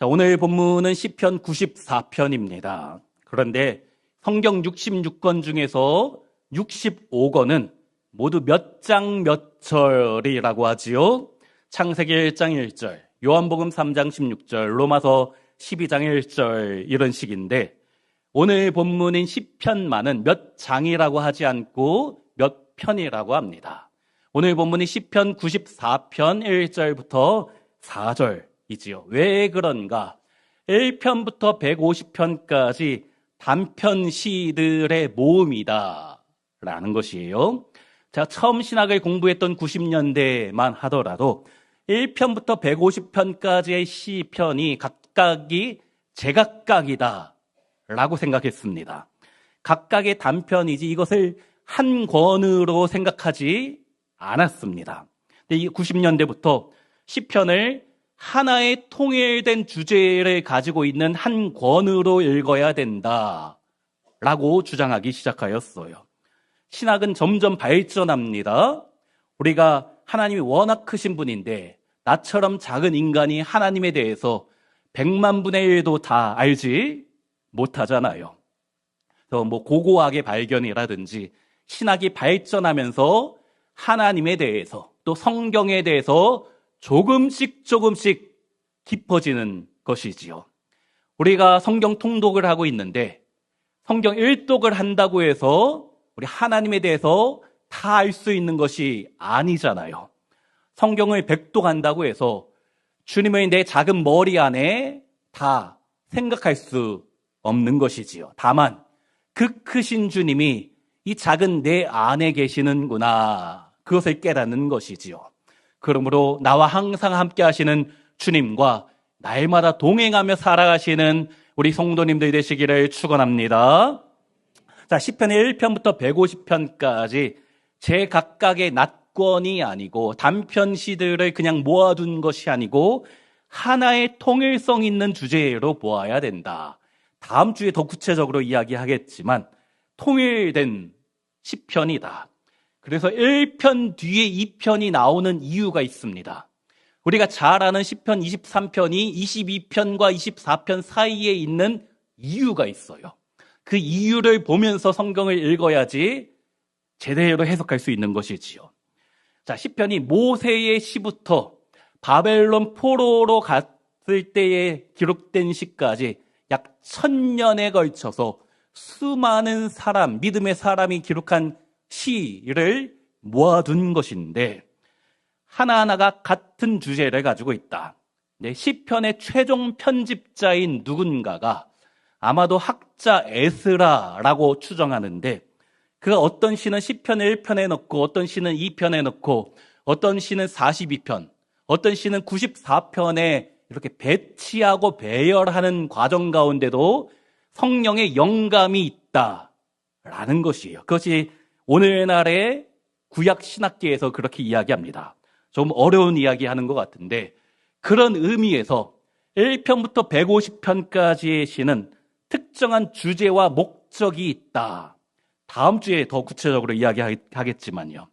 자, 오늘 본문은 시편 94편입니다. 그런데 성경 66권 중에서 65권은 모두 몇 장 몇 절이라고 하지요. 창세기 1장 1절, 요한복음 3장 16절, 로마서 12장 1절 이런 식인데 오늘 본문인 시편만은 몇 장이라고 하지 않고 몇 편이라고 합니다. 오늘 본문이 시편 94편 1절부터 4절 이지요. 왜 그런가? 1편부터 150편까지 단편 시들의 모음이다. 라는 것이에요. 제가 처음 신학을 공부했던 90년대만 하더라도 1편부터 150편까지의 시편이 각각이 제각각이다. 라고 생각했습니다. 각각의 단편이지 이것을 한 권으로 생각하지 않았습니다. 근데 이 90년대부터 시편을 하나의 통일된 주제를 가지고 있는 한 권으로 읽어야 된다. 라고 주장하기 시작하였어요. 신학은 점점 발전합니다. 우리가 하나님이 워낙 크신 분인데 나처럼 작은 인간이 하나님에 대해서 백만 분의 일도 다 알지 못하잖아요. 그래서 뭐 고고하게 발견이라든지 신학이 발전하면서 하나님에 대해서 또 성경에 대해서 조금씩 조금씩 깊어지는 것이지요. 우리가 성경 통독을 하고 있는데 성경 일독을 한다고 해서 우리 하나님에 대해서 다 알 수 있는 것이 아니잖아요. 성경을 백독한다고 해서 주님의 내 작은 머리 안에 다 생각할 수 없는 것이지요. 다만 그 크신 주님이 이 작은 내 안에 계시는구나. 그것을 깨닫는 것이지요. 그러므로 나와 항상 함께 하시는 주님과 날마다 동행하며 살아가시는 우리 성도님들 되시기를 축원합니다. 자, 시편의 1편부터 150편까지 제 각각의 nat권이 아니고 단편 시들을 그냥 모아둔 것이 아니고 하나의 통일성 있는 주제로 보아야 된다. 다음 주에 더 구체적으로 이야기하겠지만 통일된 시편이다. 그래서 1편 뒤에 2편이 나오는 이유가 있습니다. 우리가 잘 아는 시편 23편이 22편과 24편 사이에 있는 이유가 있어요. 그 이유를 보면서 성경을 읽어야지 제대로 해석할 수 있는 것이지요. 자, 시편이 모세의 시부터 바벨론 포로로 갔을 때에 기록된 시까지 약 천년에 걸쳐서 수많은 사람, 믿음의 사람이 기록한 시를 모아둔 것인데 하나하나가 같은 주제를 가지고 있다. 네, 시편의 최종 편집자인 누군가가 아마도 학자 에스라라고 추정하는데 그가 어떤 시는 시편을 1편에 넣고 어떤 시는 2편에 넣고 어떤 시는 42편, 어떤 시는 94편에 이렇게 배치하고 배열하는 과정 가운데도 성령의 영감이 있다라는 것이에요. 그것이 오늘날의 구약 신학계에서 그렇게 이야기합니다. 좀 어려운 이야기 하는 것 같은데 그런 의미에서 1편부터 150편까지의 시는 특정한 주제와 목적이 있다. 다음 주에 더 구체적으로 이야기하겠지만요.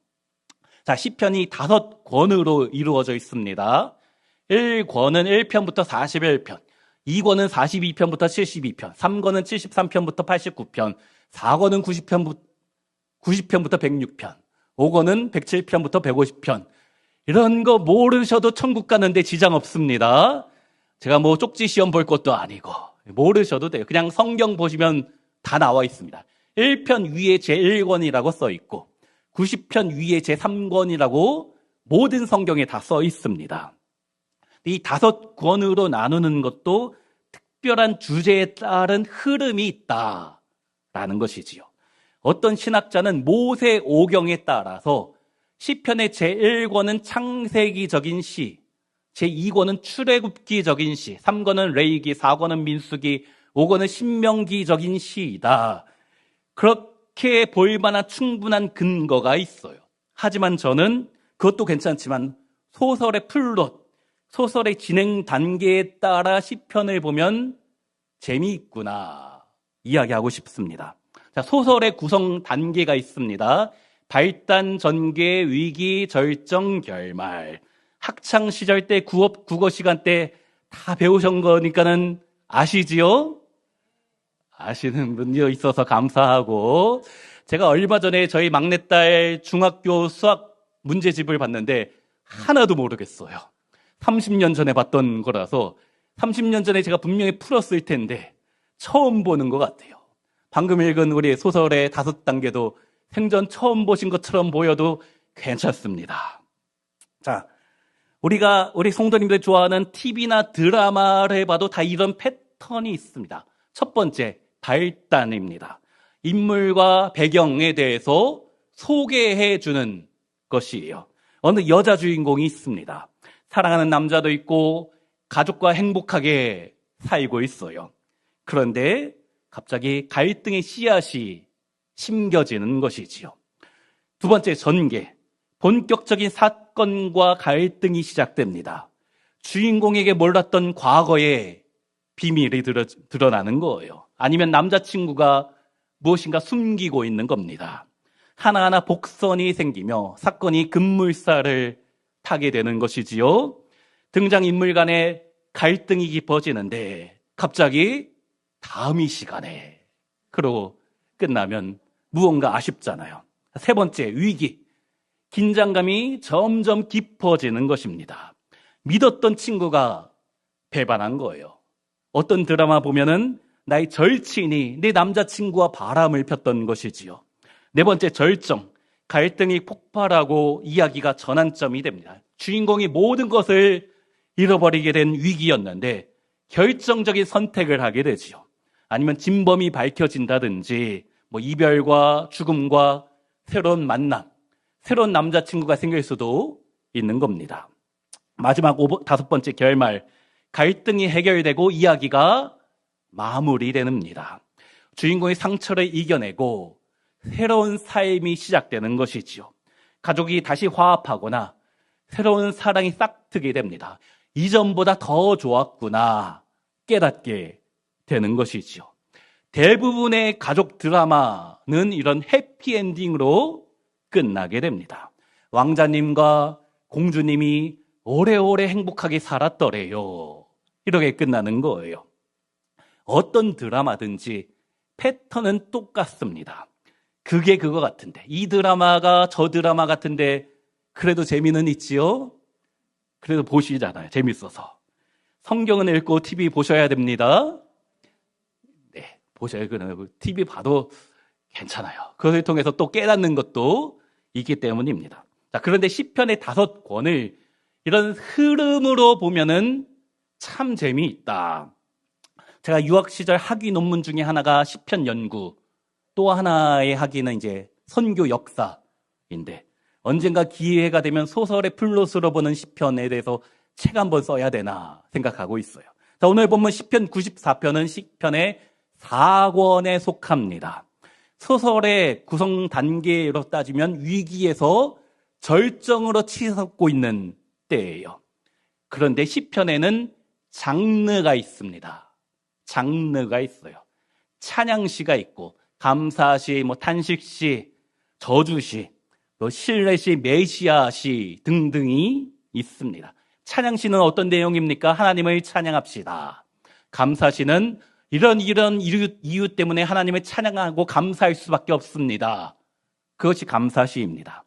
자, 시편이 다섯 권으로 이루어져 있습니다. 1권은 1편부터 41편, 2권은 42편부터 72편, 3권은 73편부터 89편, 4권은 90편부터 90편부터 106편, 5권은 107편부터 150편. 이런 거 모르셔도 천국 가는데 지장 없습니다. 제가 뭐 쪽지 시험 볼 것도 아니고 모르셔도 돼요. 그냥 성경 보시면 다 나와 있습니다. 1편 위에 제1권이라고 써 있고 90편 위에 제3권이라고 모든 성경에 다 써 있습니다. 이 다섯 권으로 나누는 것도 특별한 주제에 따른 흐름이 있다라는 것이지요. 어떤 신학자는 모세 오경에 따라서 시편의 제1권은 창세기적인 시, 제2권은 출애굽기적인 시, 3권은 레이기, 4권은 민수기, 5권은 신명기적인 시이다. 그렇게 볼 만한 충분한 근거가 있어요. 하지만 저는 그것도 괜찮지만 소설의 플롯, 소설의 진행 단계에 따라 시편을 보면 재미있구나 이야기하고 싶습니다. 자, 소설의 구성 단계가 있습니다. 발단, 전개, 위기, 절정, 결말. 학창 시절 때, 국어, 국어 시간 때 다 배우신 거니까는 아시지요? 아시는 분이 있어서 감사하고 제가 얼마 전에 저희 막내딸 중학교 수학 문제집을 봤는데 하나도 모르겠어요. 30년 전에 봤던 거라서 30년 전에 제가 분명히 풀었을 텐데 처음 보는 것 같아요. 방금 읽은 우리 소설의 다섯 단계도 생전 처음 보신 것처럼 보여도 괜찮습니다. 자, 우리가 우리 성도님들 좋아하는 TV나 드라마를 해봐도 다 이런 패턴이 있습니다. 첫 번째, 발단입니다. 인물과 배경에 대해서 소개해 주는 것이에요. 어느 여자 주인공이 있습니다. 사랑하는 남자도 있고 가족과 행복하게 살고 있어요. 그런데 갑자기 갈등의 씨앗이 심겨지는 것이지요. 두 번째 전개. 본격적인 사건과 갈등이 시작됩니다. 주인공에게 몰랐던 과거의 비밀이 드러, 드러나는 거예요. 아니면 남자친구가 무엇인가 숨기고 있는 겁니다. 하나하나 복선이 생기며 사건이 급물살을 타게 되는 것이지요. 등장인물 간의 갈등이 깊어지는데 갑자기 다음 이 시간에 그러고 끝나면 무언가 아쉽잖아요. 세 번째, 위기. 긴장감이 점점 깊어지는 것입니다. 믿었던 친구가 배반한 거예요. 어떤 드라마 보면은 나의 절친이 내 남자친구와 바람을 폈던 것이지요. 네 번째, 절정. 갈등이 폭발하고 이야기가 전환점이 됩니다. 주인공이 모든 것을 잃어버리게 된 위기였는데 결정적인 선택을 하게 되지요. 아니면 진범이 밝혀진다든지 뭐 이별과 죽음과 새로운 만남, 새로운 남자친구가 생길 수도 있는 겁니다. 마지막 다섯 번째 결말, 갈등이 해결되고 이야기가 마무리됩니다. 주인공이 상처를 이겨내고 새로운 삶이 시작되는 것이지요. 가족이 다시 화합하거나 새로운 사랑이 싹트게 됩니다. 이전보다 더 좋았구나 깨닫게 되는 것이지요. 대부분의 가족 드라마는 이런 해피엔딩으로 끝나게 됩니다. 왕자님과 공주님이 오래오래 행복하게 살았더래요. 이렇게 끝나는 거예요. 어떤 드라마든지 패턴은 똑같습니다. 그게 그거 같은데. 이 드라마가 저 드라마 같은데 그래도 재미는 있지요? 그래도 보시잖아요. 재밌어서. 성경은 읽고 TV 보셔야 됩니다. 네, 보셔야 그래요. TV 봐도 괜찮아요. 그것을 통해서 또 깨닫는 것도 있기 때문입니다. 자, 그런데 시편의 다섯 권을 이런 흐름으로 보면은 참 재미있다. 제가 유학 시절 학위 논문 중에 하나가 시편 연구, 또 하나의 학위는 이제 선교 역사인데 언젠가 기회가 되면 소설의 플롯으로 보는 시편에 대해서 책 한번 써야 되나 생각하고 있어요. 자, 오늘 보면 시편 94편은 시편의 4권에 속합니다. 소설의 구성 단계로 따지면 위기에서 절정으로 치솟고 있는 때예요. 그런데 시편에는 장르가 있습니다. 장르가 있어요. 찬양시가 있고 감사시, 뭐 탄식시, 저주시, 뭐 신뢰시, 메시아시 등등이 있습니다. 찬양시는 어떤 내용입니까? 하나님을 찬양합시다. 감사시는 이런 이런 이유, 이유 때문에 하나님을 찬양하고 감사할 수밖에 없습니다. 그것이 감사시입니다.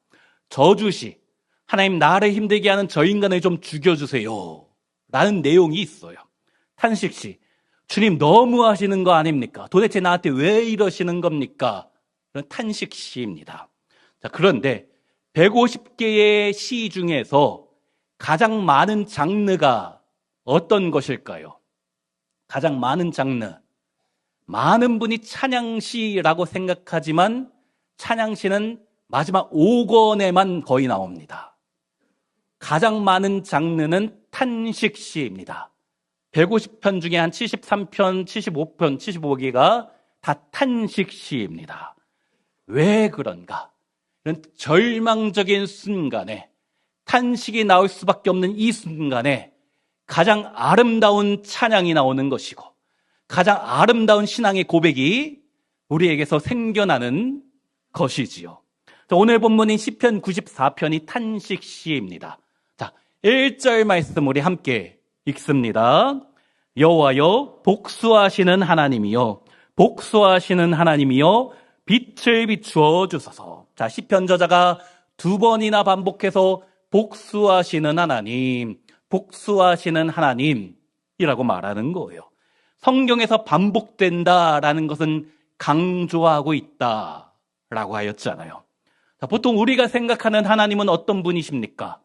저주시, 하나님 나를 힘들게 하는 저 인간을 좀 죽여주세요. 라는 내용이 있어요. 탄식시, 주님 너무 하시는 거 아닙니까? 도대체 나한테 왜 이러시는 겁니까? 그런 탄식시입니다. 자, 그런데 150개의 시 중에서 가장 많은 장르가 어떤 것일까요? 가장 많은 장르. 많은 분이 찬양시라고 생각하지만 찬양시는 마지막 5권에만 거의 나옵니다. 가장 많은 장르는 탄식시입니다. 150편 중에 한 73편, 75편, 75개가 다 탄식시입니다. 왜 그런가? 이런 절망적인 순간에 탄식이 나올 수밖에 없는 이 순간에 가장 아름다운 찬양이 나오는 것이고 가장 아름다운 신앙의 고백이 우리에게서 생겨나는 것이지요. 오늘 본문인 시편 94편이 탄식시입니다. 자, 1절 말씀 우리 함께 읽습니다. 여호와여 복수하시는 하나님이여 복수하시는 하나님이여 빛을 비추어 주소서. 자, 시편 저자가 두 번이나 반복해서 복수하시는 하나님, 복수하시는 하나님이라고 말하는 거예요. 성경에서 반복된다라는 것은 강조하고 있다라고 하였잖아요. 자, 보통 우리가 생각하는 하나님은 어떤 분이십니까?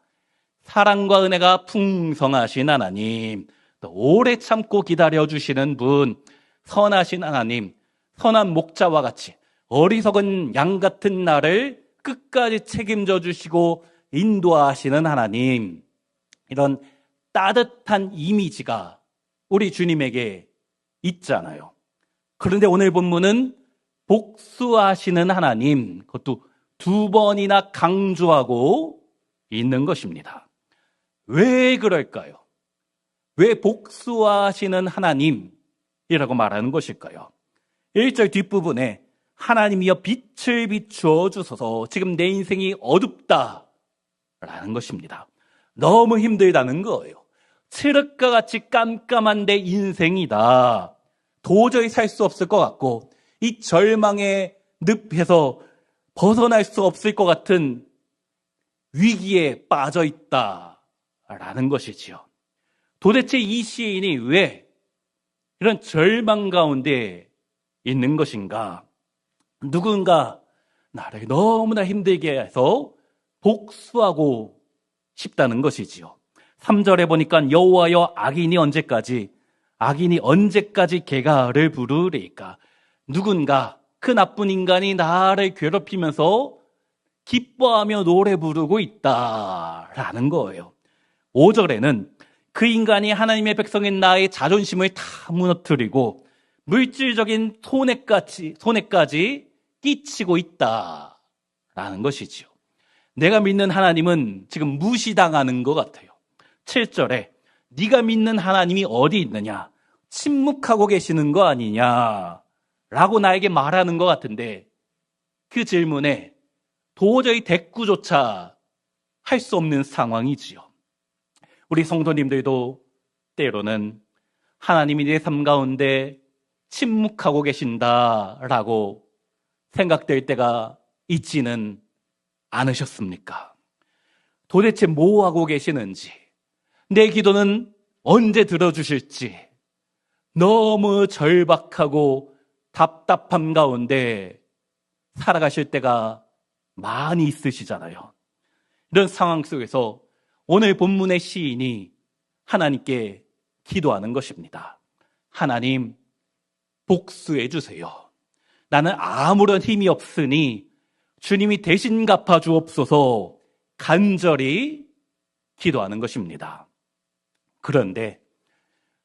사랑과 은혜가 풍성하신 하나님, 또 오래 참고 기다려주시는 분, 선하신 하나님, 선한 목자와 같이 어리석은 양 같은 나를 끝까지 책임져 주시고 인도하시는 하나님, 이런 따뜻한 이미지가 우리 주님에게 있잖아요. 그런데 오늘 본문은 복수하시는 하나님, 그것도 두 번이나 강조하고 있는 것입니다. 왜 그럴까요? 왜 복수하시는 하나님이라고 말하는 것일까요? 1절 뒷부분에 하나님이여 빛을 비추어 주소서 지금 내 인생이 어둡다 라는 것입니다. 너무 힘들다는 거예요. 칠흑과 같이 깜깜한 내 인생이다. 도저히 살 수 없을 것 같고 이 절망의 늪에서 벗어날 수 없을 것 같은 위기에 빠져 있다라는 것이지요. 도대체 이 시인이 왜 이런 절망 가운데 있는 것인가? 누군가 나를 너무나 힘들게 해서 복수하고 싶다는 것이지요. 3절에 보니까 여호와여 악인이 언제까지 악인이 언제까지 개가를 부르리까? 누군가 그 나쁜 인간이 나를 괴롭히면서 기뻐하며 노래 부르고 있다라는 거예요. 5절에는 그 인간이 하나님의 백성인 나의 자존심을 다 무너뜨리고 물질적인 손해까지, 손해까지 끼치고 있다라는 것이지요. 내가 믿는 하나님은 지금 무시당하는 것 같아요. 7절에 네가 믿는 하나님이 어디 있느냐? 침묵하고 계시는 거 아니냐? 라고 나에게 말하는 것 같은데 그 질문에 도저히 대꾸조차 할 수 없는 상황이지요. 우리 성도님들도 때로는 하나님이 내 삶 가운데 침묵하고 계신다라고 생각될 때가 있지는 않으셨습니까? 도대체 뭐 하고 계시는지, 내 기도는 언제 들어주실지, 너무 절박하고 답답함 가운데 살아가실 때가 많이 있으시잖아요. 이런 상황 속에서 오늘 본문의 시인이 하나님께 기도하는 것입니다. 하나님, 복수해 주세요. 나는 아무런 힘이 없으니 주님이 대신 갚아 주옵소서 간절히 기도하는 것입니다. 그런데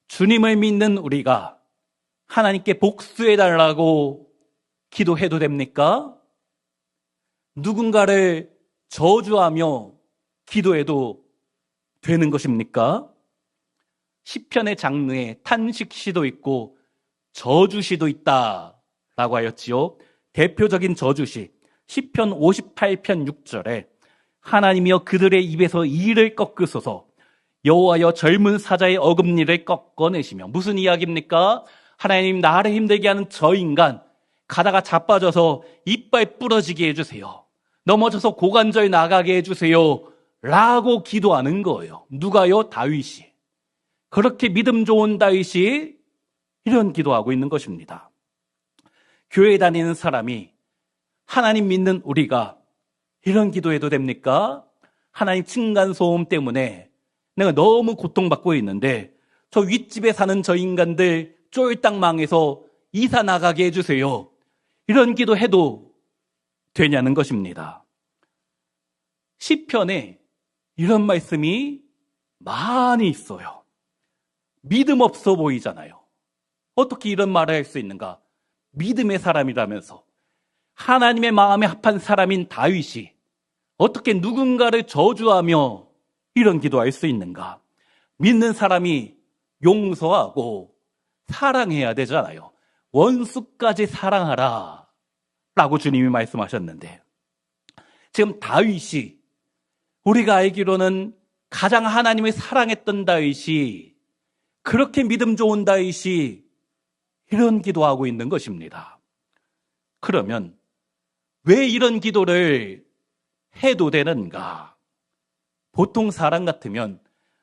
주님을 믿는 우리가 하나님께 복수해 달라고 기도해도 됩니까? 누군가를 저주하며 기도해도 되는 것입니까? 시편의 장르에 탄식시도 있고 저주시도 있다라고 하였지요. 대표적인 저주시 시편 58편 6절에 하나님이여 그들의 입에서 이를 꺾으소서 여호와여 젊은 사자의 어금니를 꺾어내시며 무슨 이야기입니까? 하나님 나를 힘들게 하는 저 인간 가다가 자빠져서 이빨 부러지게 해주세요. 넘어져서 고관절 나가게 해주세요. 라고 기도하는 거예요. 누가요? 다윗이. 그렇게 믿음 좋은 다윗이 이런 기도하고 있는 것입니다. 교회 다니는 사람이 하나님 믿는 우리가 이런 기도해도 됩니까? 하나님 층간소음 때문에 내가 너무 고통받고 있는데 저 윗집에 사는 저 인간들 쫄딱 망해서 이사 나가게 해주세요. 이런 기도 해도 되냐는 것입니다. 시편에 이런 말씀이 많이 있어요. 믿음 없어 보이잖아요. 어떻게 이런 말을 할 수 있는가? 믿음의 사람이라면서 하나님의 마음에 합한 사람인 다윗이 어떻게 누군가를 저주하며 이런 기도할 수 있는가? 믿는 사람이 용서하고 사랑해야 되잖아요. 원수까지 사랑하라. 라고 주님이 말씀하셨는데, 지금 다윗이 우리가 알기로는 가장 하나님을 사랑했던 다윗이 그렇게 믿음 좋은 다윗이 이런 기도하고 있는 것입니다. 그러면 왜 이런 기도를 해도 되는가? 보통 사람 같으면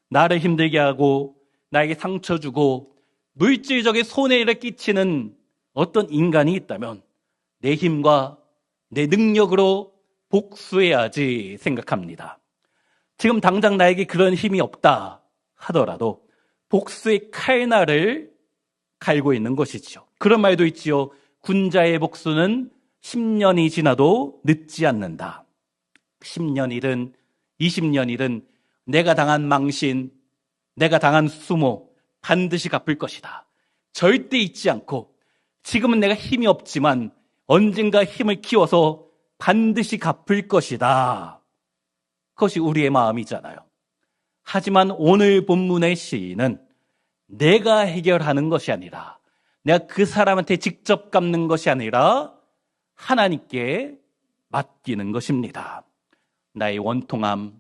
나를 힘들게 하고 나에게 상처 주고 물질적인 손해를 끼치는 어떤 인간이 있다면 내 힘과 내 능력으로 복수해야지 생각합니다. 지금 당장 나에게 그런 힘이 없다 하더라도 복수의 칼날을 갈고 있는 것이지요. 그런 말도 있지요. 군자의 복수는 10년이 지나도 늦지 않는다. 10년이든 20년이든 내가 당한 망신, 내가 당한 수모 반드시 갚을 것이다. 절대 잊지 않고 지금은 내가 힘이 없지만 언젠가 힘을 키워서 반드시 갚을 것이다. 그것이 우리의 마음이잖아요. 하지만 오늘 본문의 시인은 내가 해결하는 것이 아니라 내가 그 사람한테 직접 갚는 것이 아니라 하나님께 맡기는 것입니다. 나의 원통함,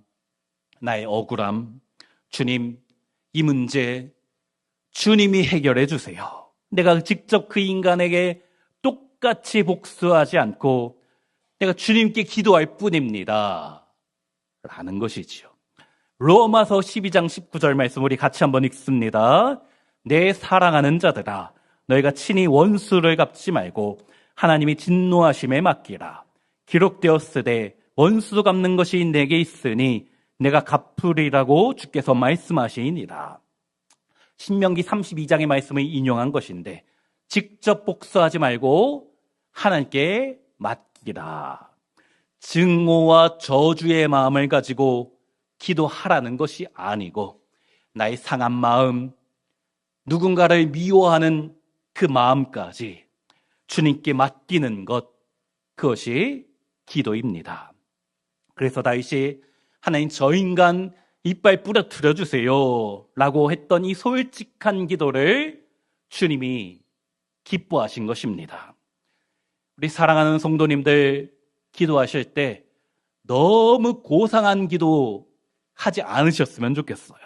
나의 억울함, 주님, 이 문제 주님이 해결해 주세요. 내가 직접 그 인간에게 똑같이 복수하지 않고 내가 주님께 기도할 뿐입니다. 라는 것이지요. 로마서 12장 19절 말씀 우리 같이 한번 읽습니다. 내 사랑하는 자들아 너희가 친히 원수를 갚지 말고 하나님이 진노하심에 맡기라. 기록되었으되 원수 갚는 것이 내게 있으니 내가 갚으리라고 주께서 말씀하시니라. 신명기 32장의 말씀을 인용한 것인데 직접 복수하지 말고 하나님께 맡기라. 증오와 저주의 마음을 가지고 기도하라는 것이 아니고 나의 상한 마음, 누군가를 미워하는 그 마음까지 주님께 맡기는 것, 그것이 기도입니다. 그래서 다윗이 하나님 저 인간 이빨 부러뜨려 주세요. 라고 했던 이 솔직한 기도를 주님이 기뻐하신 것입니다. 우리 사랑하는 성도님들 기도하실 때 너무 고상한 기도 하지 않으셨으면 좋겠어요.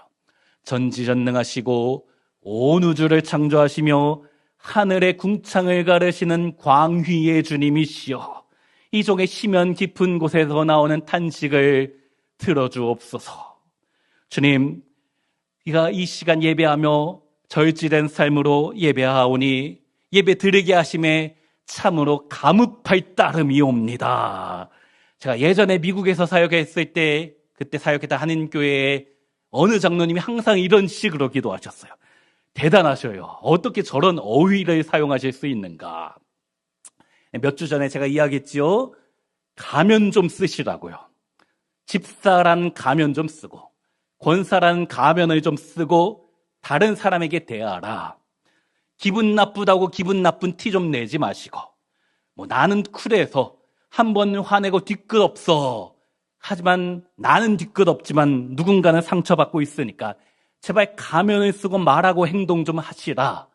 전지전능하시고 온 우주를 창조하시며 하늘의 궁창을 가르시는 광휘의 주님이시여 이 종의 심연 깊은 곳에서 나오는 탄식을 들어주옵소서. 주님, 네가 이 시간 예배하며 절지된 삶으로 예배하오니 예배 드리게 하심에 참으로 감up할 따름이옵니다. 제가 예전에 미국에서 사역했을 때 그때 사역했던 한인교회에 어느 장로님이 항상 이런 식으로 기도하셨어요. 대단하셔요. 어떻게 저런 어휘를 사용하실 수 있는가? 몇 주 전에 제가 이야기했지요. 가면 좀 쓰시라고요. 집사란 가면 좀 쓰고, 권사란 가면을 좀 쓰고, 다른 사람에게 대하라. 기분 나쁘다고 기분 나쁜 티 좀 내지 마시고, 뭐 나는 쿨해서 한 번 화내고 뒤끝 없어. 하지만 나는 뒤끝 없지만 누군가는 상처받고 있으니까 제발 가면을 쓰고 말하고 행동 좀 하시라.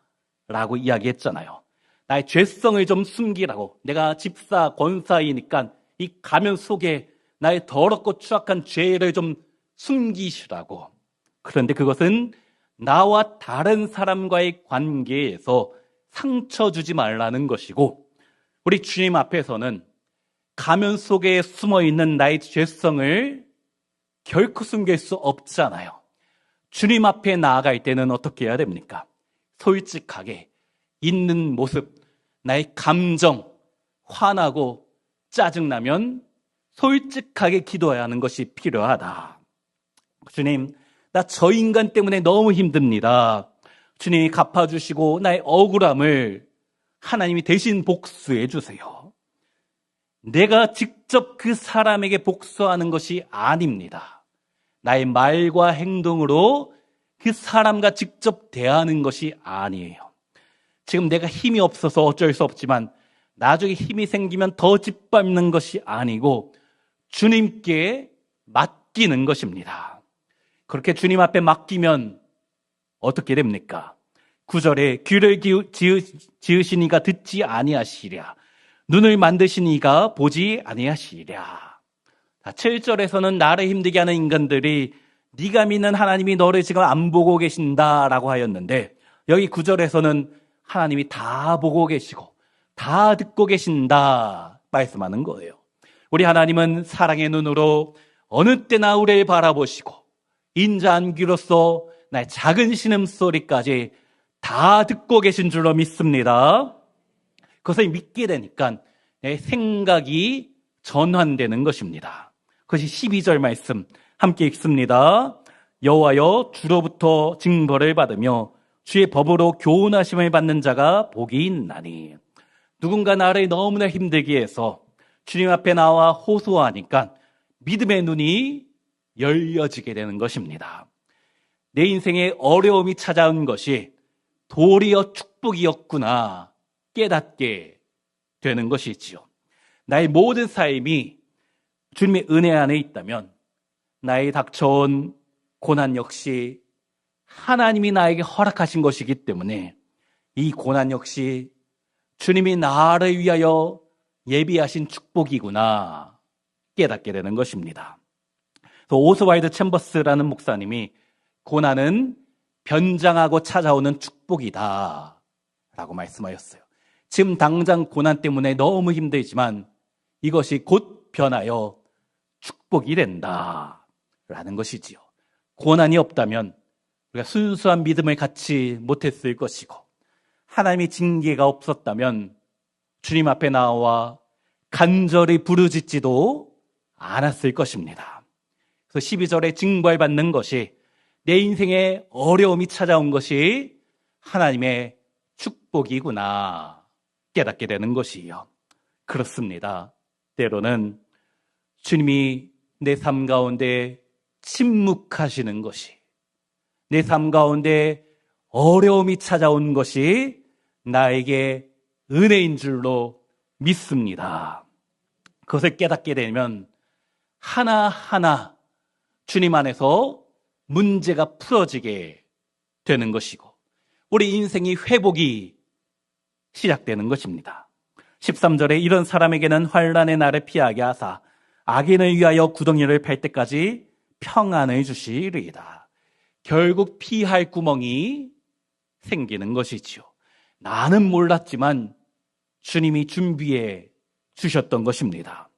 라고 이야기했잖아요. 나의 죄성을 좀 숨기라고. 내가 집사, 권사이니까 이 가면 속에 나의 더럽고 추악한 죄를 좀 숨기시라고. 그런데 그것은 나와 다른 사람과의 관계에서 상처 주지 말라는 것이고, 우리 주님 앞에서는 가면 속에 숨어 있는 나의 죄성을 결코 숨길 수 없잖아요. 주님 앞에 나아갈 때는 어떻게 해야 됩니까? 솔직하게 있는 모습, 나의 감정, 화나고 짜증나면 솔직하게 기도해야 하는 것이 필요하다. 주님, 나 저 인간 때문에 너무 힘듭니다. 주님이 갚아주시고 나의 억울함을 하나님이 대신 복수해 주세요. 내가 직접 그 사람에게 복수하는 것이 아닙니다. 나의 말과 행동으로 그 사람과 직접 대하는 것이 아니에요. 지금 내가 힘이 없어서 어쩔 수 없지만 나중에 힘이 생기면 더 짓밟는 것이 아니고 주님께 맡기는 것입니다. 그렇게 주님 앞에 맡기면 어떻게 됩니까? 구절에 귀를 지으시니가 듣지 아니하시랴. 눈을 만드시니가 보지 아니하시랴. 7절에서는 나를 힘들게 하는 인간들이 네가 믿는 하나님이 너를 지금 안 보고 계신다라고 하였는데 여기 구절에서는 하나님이 다 보고 계시고 다 듣고 계신다 말씀하는 거예요. 우리 하나님은 사랑의 눈으로 어느 때나 우리를 바라보시고 인자한 귀로서 나의 작은 신음소리까지 다 듣고 계신 줄로 믿습니다. 그것을 믿게 되니까 내 생각이 전환되는 것입니다. 그것이 12절 말씀 함께 읽습니다. 여호와여 주로부터 징벌을 받으며 주의 법으로 교훈하심을 받는 자가 복이 있나니 누군가 나를 너무나 힘들게 해서 주님 앞에 나와 호소하니까 믿음의 눈이 열려지게 되는 것입니다. 내 인생에 어려움이 찾아온 것이 도리어 축복이었구나 깨닫게 되는 것이지요. 나의 모든 삶이 주님의 은혜 안에 있다면 나의 닥쳐온 고난 역시 하나님이 나에게 허락하신 것이기 때문에 이 고난 역시 주님이 나를 위하여 예비하신 축복이구나 깨닫게 되는 것입니다. 오스와이드 챔버스라는 목사님이 고난은 변장하고 찾아오는 축복이다 라고 말씀하였어요. 지금 당장 고난 때문에 너무 힘들지만 이것이 곧 변하여 축복이 된다 라는 것이지요. 고난이 없다면 우리가 순수한 믿음을 갖지 못했을 것이고 하나님의 징계가 없었다면 주님 앞에 나와 간절히 부르짖지도 않았을 것입니다. 그래서 12절에 징벌 받는 것이 내 인생에 어려움이 찾아온 것이 하나님의 축복이구나 깨닫게 되는 것이요. 그렇습니다. 때로는 주님이 내 삶 가운데 침묵하시는 것이 내 삶 가운데 어려움이 찾아온 것이 나에게 은혜인 줄로 믿습니다. 그것을 깨닫게 되면 하나하나 주님 안에서 문제가 풀어지게 되는 것이고 우리 인생이 회복이 시작되는 것입니다. 13절에 이런 사람에게는 환란의 날을 피하게 하사 악인을 위하여 구덩이를 팰 때까지 평안을 주시리이다. 결국 피할 구멍이 생기는 것이지요. 나는 몰랐지만 주님이 준비해 주셨던 것입니다.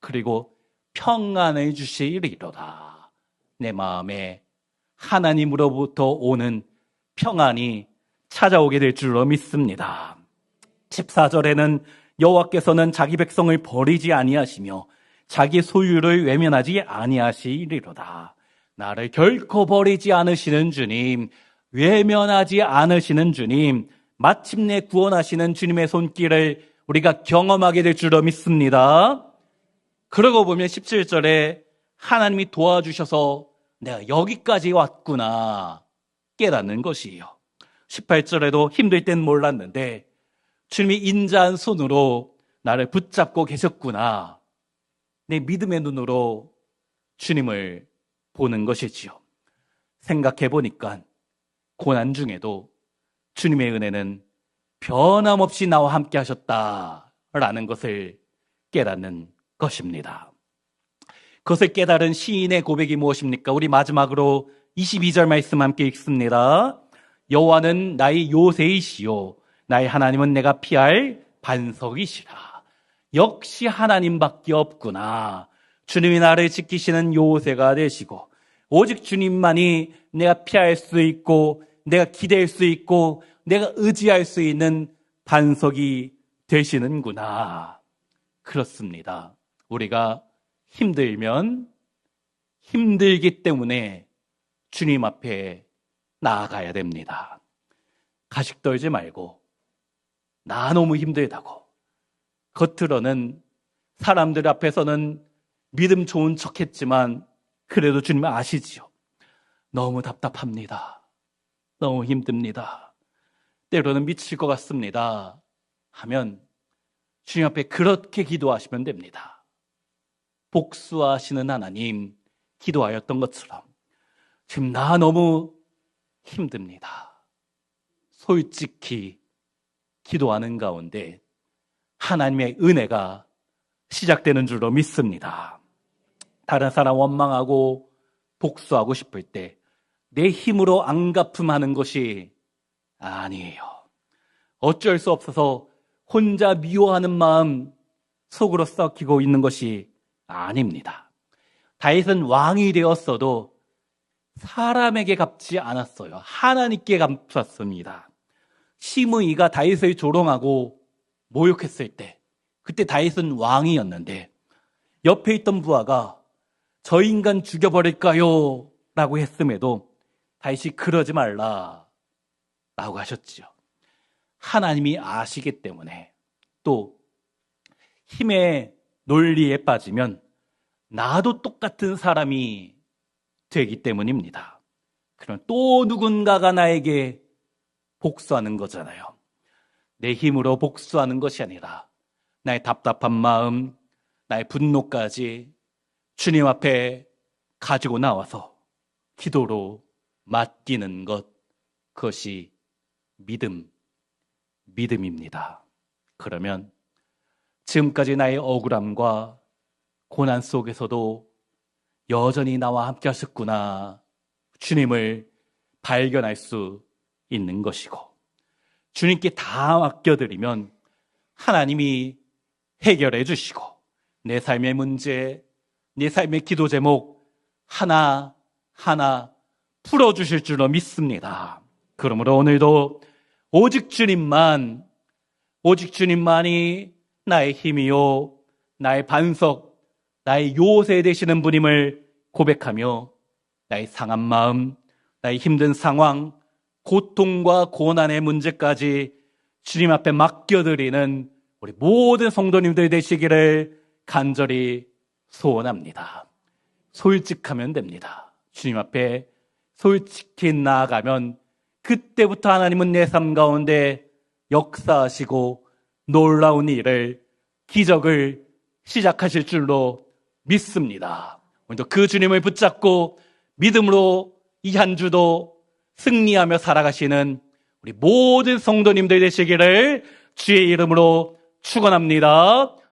그리고 평안을 주시리로다. 내 마음에 하나님으로부터 오는 평안이 찾아오게 될 줄로 믿습니다. 14절에는 여호와께서는 자기 백성을 버리지 아니하시며 자기 소유를 외면하지 아니하시리로다. 나를 결코 버리지 않으시는 주님, 외면하지 않으시는 주님, 마침내 구원하시는 주님의 손길을 우리가 경험하게 될 줄로 믿습니다. 그러고 보면 17절에 하나님이 도와주셔서 내가 여기까지 왔구나 깨닫는 것이에요. 18절에도 힘들 땐 몰랐는데 주님이 인자한 손으로 나를 붙잡고 계셨구나. 내 믿음의 눈으로 주님을 보는 것이지요. 생각해 보니까 고난 중에도 주님의 은혜는 변함없이 나와 함께 하셨다라는 것을 깨닫는 것입니다. 그것을 깨달은 시인의 고백이 무엇입니까? 우리 마지막으로 22절 말씀 함께 읽습니다. 여호와는 나의 요새이시요 나의 하나님은 내가 피할 반석이시라. 역시 하나님밖에 없구나. 주님이 나를 지키시는 요새가 되시고 오직 주님만이 내가 피할 수 있고 내가 기댈 수 있고 내가 의지할 수 있는 반석이 되시는구나. 그렇습니다. 우리가 힘들면 힘들기 때문에 주님 앞에 나아가야 됩니다. 가식 떨지 말고 나 너무 힘들다고 겉으로는 사람들 앞에서는 믿음 좋은 척 했지만 그래도 주님 아시지요. 너무 답답합니다. 너무 힘듭니다. 때로는 미칠 것 같습니다. 하면 주님 앞에 그렇게 기도하시면 됩니다. 복수하시는 하나님 기도하였던 것처럼 지금 나 너무 힘듭니다. 솔직히 기도하는 가운데 하나님의 은혜가 시작되는 줄로 믿습니다. 다른 사람 원망하고 복수하고 싶을 때 내 힘으로 안 갚음하는 것이 아니에요. 어쩔 수 없어서 혼자 미워하는 마음 속으로 썩히고 있는 것이 아닙니다. 다윗은 왕이 되었어도 사람에게 갚지 않았어요. 하나님께 갚았습니다. 시므이가 다윗을 조롱하고 모욕했을 때 그때 다윗은 왕이었는데 옆에 있던 부하가 저 인간 죽여버릴까요? 라고 했음에도 다윗이 그러지 말라 라고 하셨지요. 하나님이 아시기 때문에 또 힘의 논리에 빠지면 나도 똑같은 사람이 되기 때문입니다. 그럼 또 누군가가 나에게 복수하는 거잖아요. 내 힘으로 복수하는 것이 아니라 나의 답답한 마음, 나의 분노까지 주님 앞에 가지고 나와서 기도로 맡기는 것, 그것이 믿음, 믿음입니다. 그러면 지금까지 나의 억울함과 고난 속에서도 여전히 나와 함께 하셨구나. 주님을 발견할 수 있는 것이고, 주님께 다 맡겨드리면 하나님이 해결해 주시고, 내 삶의 문제, 내 삶의 기도 제목 하나, 하나 풀어주실 줄로 믿습니다. 그러므로 오늘도 오직 주님만, 오직 주님만이 나의 힘이요, 나의 반석, 나의 요새 되시는 분임을 고백하며 나의 상한 마음, 나의 힘든 상황, 고통과 고난의 문제까지 주님 앞에 맡겨드리는 우리 모든 성도님들 되시기를 간절히 소원합니다. 솔직하면 됩니다. 주님 앞에 솔직히 나아가면 그때부터 하나님은 내 삶 가운데 역사하시고 놀라운 일을, 기적을 시작하실 줄로 믿습니다. 오늘도 그 주님을 붙잡고 믿음으로 이 한 주도 승리하며 살아가시는 우리 모든 성도님들 되시기를 주의 이름으로 축원합니다.